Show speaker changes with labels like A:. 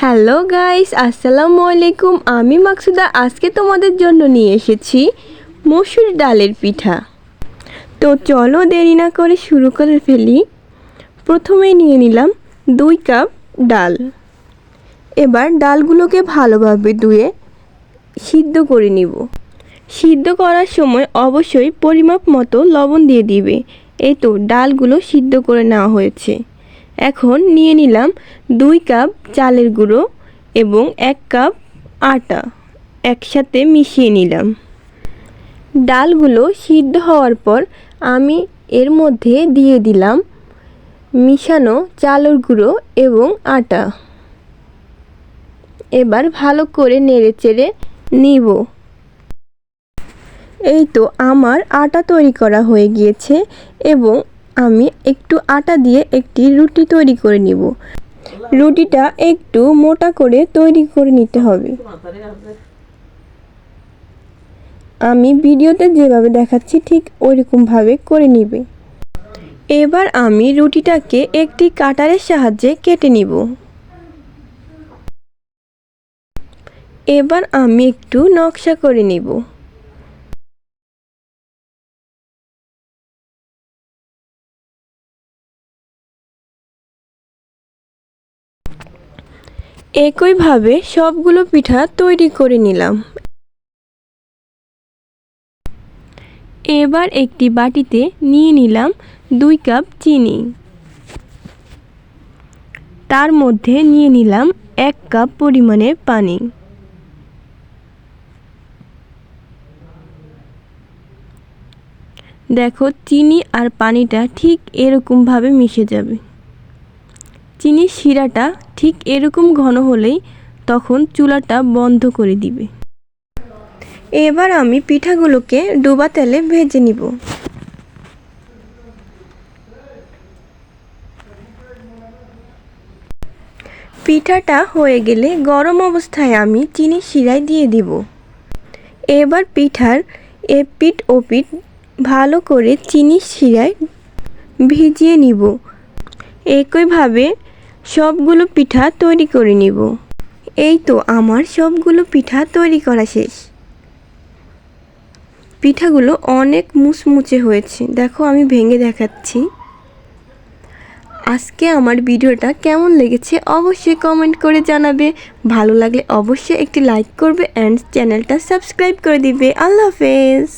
A: Hello guys আসসালামু আলাইকুম আমি মাকসুদা আজকে তোমাদের জন্য নিয়ে এসেছি মসুর ডালের পিঠা। তো চলো দেরি না করে শুরু করে ফেলি। প্রথমে নিয়ে নিলাম দুই কাপ ডাল। এবার ডালগুলোকে ভালোভাবে ধুয়ে সিদ্ধ করে নিব। সিদ্ধ করার সময় অবশ্যই পরিমাপ মতো লবণ দিয়ে দিবে। এই তো ডালগুলো সিদ্ধ করে নেওয়া হয়েছে। এখন নিয়ে নিলাম দুই কাপ চালের গুঁড়ো এবং এক কাপ আটা একসাথে মিশিয়ে নিলাম। ডালগুলো সিদ্ধ হওয়ার পর আমি এর মধ্যে দিয়ে দিলাম মিশানো চালের গুঁড়ো এবং আটা। এবার ভালো করে নেড়ে চেড়ে নিব। এই তো আমার আটা তৈরি করা হয়ে গিয়েছে এবং আমি একটু আটা দিয়ে একটি রুটি তৈরি করে নিব। রুটিটা একটু মোটা করে তৈরি করে নিতে হবে। আমি ভিডিওতে যেভাবে দেখাচ্ছি ঠিক ওইরকমভাবে করে নিবে। এবার আমি রুটিটাকে একটি কাটারের সাহায্যে কেটে নিব। এবার আমি একটু নকশা করে নিব। একইভাবে সবগুলো পিঠা তৈরি করে নিলাম। এবার একটি বাটিতে নিয়ে নিলাম দুই কাপ চিনি। তার মধ্যে নিয়ে নিলাম এক কাপ পরিমাণে পানি। দেখো, চিনি আর পানিটা ঠিক এরকমভাবে মিশে যাবে। চিনির শিরাটা ঠিক এরকম ঘন হলেই তখন চুলাটা বন্ধ করে দিবে। এবার আমি পিঠাগুলোকে ডোবা তেলে ভেজে নিব। পিঠাটা হয়ে গেলে গরম অবস্থায় আমি চিনি শিরায় দিয়ে দিব। এবার পিঠার এ পিঠ ও পিঠ ভালো করে চিনি শিরায় ভিজিয়ে নিব। একইভাবে সবগুলো পিঠা তৈরি করে নিব। এই তো আমার সবগুলো পিঠা তৈরি করা শেষ। পিঠাগুলো অনেক মুচমুচে হয়েছে। দেখো আমি ভেঙে দেখাচ্ছি। আজকে আমার ভিডিওটা কেমন লেগেছে অবশ্যই কমেন্ট করে জানাবে। ভালো লাগলে অবশ্যই একটি লাইক করবে অ্যান্ড চ্যানেলটা সাবস্ক্রাইব করে দিবে। আল্লাহ হাফেজ!